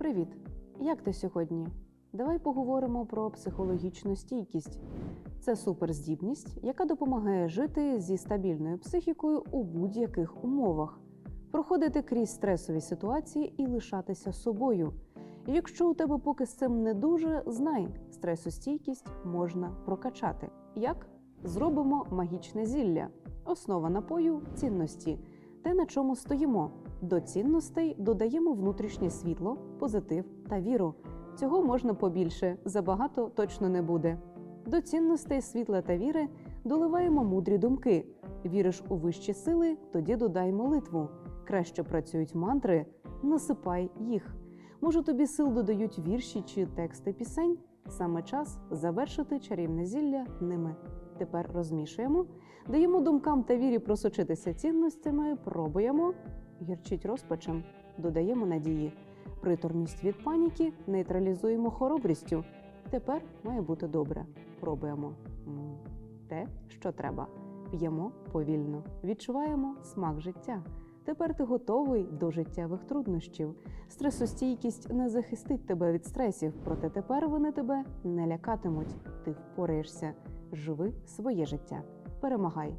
Привіт! Як ти сьогодні? Давай поговоримо про психологічну стійкість. Це суперздібність, яка допомагає жити зі стабільною психікою у будь-яких умовах, проходити крізь стресові ситуації і лишатися собою. Якщо у тебе поки з цим не дуже, знай, стресостійкість можна прокачати. Як? Зробимо магічне зілля. Основа напою цінності. Те, на чому стоїмо. До цінностей додаємо внутрішнє світло, позитив та віру. Цього можна побільше, забагато точно не буде. До цінностей світла та віри доливаємо мудрі думки. Віриш у вищі сили, тоді додай молитву. Краще працюють мантри, насипай їх. Може, тобі сил додають вірші чи тексти пісень? Саме час завершити чарівне зілля ними. Тепер розмішуємо, даємо думкам та вірі просочитися цінностями, пробуємо, гірчить розпачем, додаємо надії. Приторність від паніки нейтралізуємо хоробрістю. Тепер має бути добре. Пробуємо те, що треба. П'ємо повільно, відчуваємо смак життя. Тепер ти готовий до життєвих труднощів. Стресостійкість не захистить тебе від стресів, проте тепер вони тебе не лякатимуть. Ти впораєшся. Живи своє життя. Перемагай.